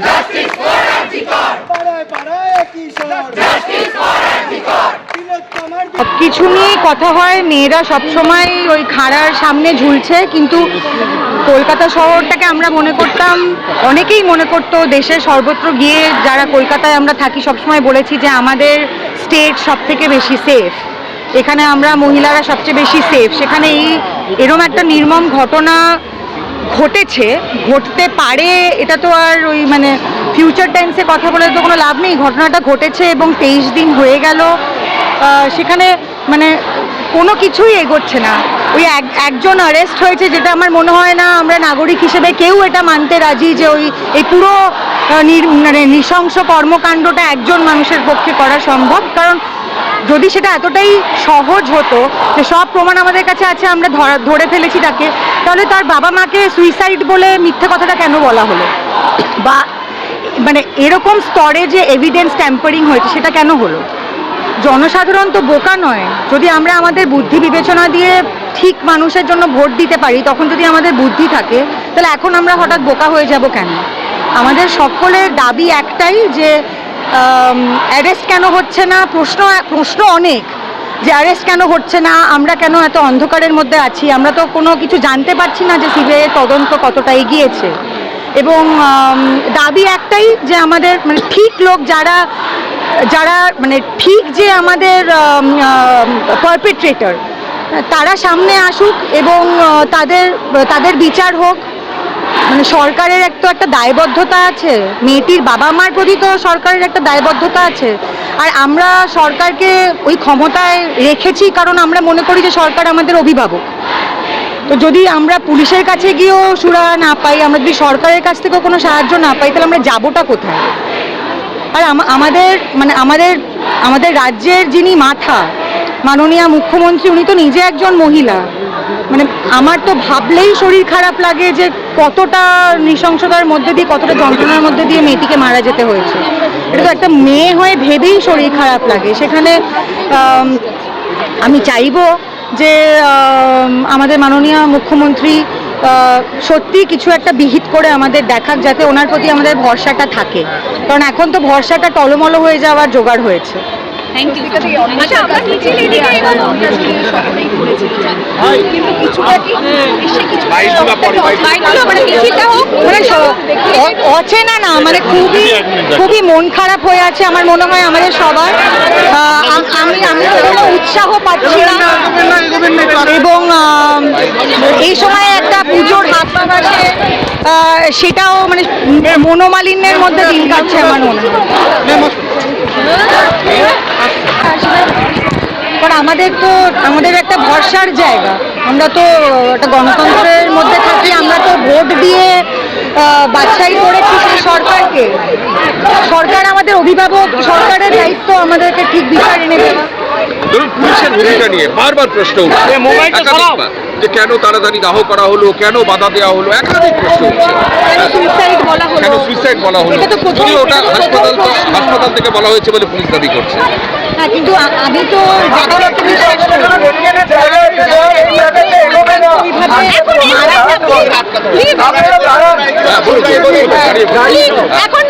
Justice for Kishore justice for কিছু নিয়ে কথা হয় মেয়েরা সবসময় ওই খাড়ার সামনে ঝুলছে কিন্তু কলকাতা শহরটাকে আমরা মনে করতাম অনেকেই মনে করতো দেশে সর্বত্র গিয়ে যারা কলকাতায় আমরা থাকি সবসময় বলেছি যে আমাদের স্টেট সব থেকে বেশি সেফ এখানে আমরা মহিলারা সবচেয়ে বেশি সেফ সেখানে এই এরম একটা নির্মম ঘটনা ঘটেছে, ঘটতে পারে, এটা তো আর ওই মানে ফিউচার টেন্সে কথা বলে তো কোনো লাভ নেই। ঘটনাটা ঘটেছে এবং তেইশ দিন হয়ে গেল। সেখানে মানে কোনো কিছুই এগোচ্ছে না। ওই এক, একজন অ্যারেস্ট হয়েছে যেটা আমার মনে হয় না আমরা নাগরিক হিসেবে কেউ এটা মানতে রাজি যে ওই, এই পুরো মানে নৃশংস কর্মকাণ্ডটা একজন মানুষের পক্ষে করা সম্ভব। কারণ যদি সেটা এতটাই সহজ হতো যে সব প্রমাণ আমাদের কাছে আছে, আমরা ধরা- ফেলেছি তাকে, তাহলে তার বাবা মাকে সুইসাইড বলে মিথ্যে কথাটা কেন বলা হলো? বা মানে এরকম স্তরে যে এভিডেন্স ট্যাম্পারিং হয়েছে, সেটা কেন হলো? জনসাধারণ তো বোকা নয়। যদি আমরা আমাদের বুদ্ধি বিবেচনা দিয়ে ঠিক মানুষের জন্য ভোট দিতে পারি, তখন যদি আমাদের বুদ্ধি থাকে, তাহলে এখন আমরা হঠাৎ বোকা হয়ে যাব কেন? আমাদের সকলের দাবি একটাই যে অ্যারেস্ট কেন হচ্ছে না? প্রশ্ন প্রশ্ন অনেক যে অ্যারেস্ট কেন হচ্ছে না? আমরা কেন এত অন্ধকারের মধ্যে আছি? আমরা তো কোনো কিছু জানতে পারছি না যে সিবিআই এর তদন্ত কতটা এগিয়েছে। এবং দাবি একটাই যে আমাদের মানে ঠিক লোক যারা যারা মানে ঠিক যে আমাদের পারপেট্রেটর তারা সামনে আসুক এবং তাদের তাদের বিচার হোক। মানে সরকারের একটা একটা দায়বদ্ধতা আছে, মেয়েটির বাবা মার প্রতি তো সরকারের একটা দায়বদ্ধতা আছে। আর আমরা সরকারকে ওই ক্ষমতায় রেখেছি কারণ আমরা মনে করি যে সরকার আমাদের অভিভাবক। তো যদি আমরা পুলিশের কাছে গিয়েও সুরা না পাই, আমরা যদি সরকারের কাছ থেকেও কোনো সাহায্য না পাই, তাহলে আমরা যাবোটা কোথায়? আর আমাদের মানে আমাদের আমাদের রাজ্যের যিনি মাথা, মাননীয় মুখ্যমন্ত্রী, উনি তো নিজে একজন মহিলা। মানে আমার তো ভাবলেই শরীর খারাপ লাগে যে কতটা নৃশংসতার মধ্যে দিয়ে, কতটা যন্ত্রণার মধ্যে দিয়ে মেয়েটিকে মারা যেতে হয়েছে। এটা তো একটা মেয়ে হয়ে ভেবেই শরীর খারাপ লাগে। সেখানে, আমি চাইব যে আমাদের মাননীয় মুখ্যমন্ত্রী সত্যি কিছু একটা বিহিত করে আমাদের দেখাক যাতে ওনার প্রতি আমাদের ভরসাটা থাকে। কারণ এখন তো ভরসাটা টলমলো হয়ে যাওয়ার জোগাড় হয়েছে। থ্যাংক ইউ আচ্ছা আমরা আসলে সকলেই কিন্তু কিছুটা কি এসে কিছু মানে মিছিলটা হোক মানে অচেনা না মানে খুবই খুবই মন খারাপ হয়ে আছে আমার মনে হয় আমাদের সবার। আমি আমি কোনো উৎসাহ পাচ্ছি না। এবং এই সময় একটা পুজোর হাত আহ, সেটাও মানে মনোমালিন্যের মধ্যে দিন কাটছে আমার মনে হয়। কারণ আমাদের তো, আমাদের একটা ভরসার জায়গা। আমরা তো একটা গণতন্ত্রের মধ্যে থাকি, আমরা তো ভোট দিয়ে বাছাই করেছি সেই সরকারকে। সরকার আমাদের অভিভাবক, সরকারের দায়িত্ব আমাদেরকে ঠিক বিচার এনে দেওয়া ধরুন পুলিশের ভূমিকা নিয়ে বারবার প্রশ্ন উঠছে। একাধিকবার যে কেন তাড়াতাড়ি দাহ করা হলো কেন বাধা দেওয়া হলো একাধিক প্রশ্ন উঠছে। কেন সুইসাইড বলা হলো? যদি ওটা হাসপাতাল হাসপাতাল থেকে বলা হয়েছে বলে পুলিশ দাবি করছে। হ্যাঁ কিন্তু আমি তো এখন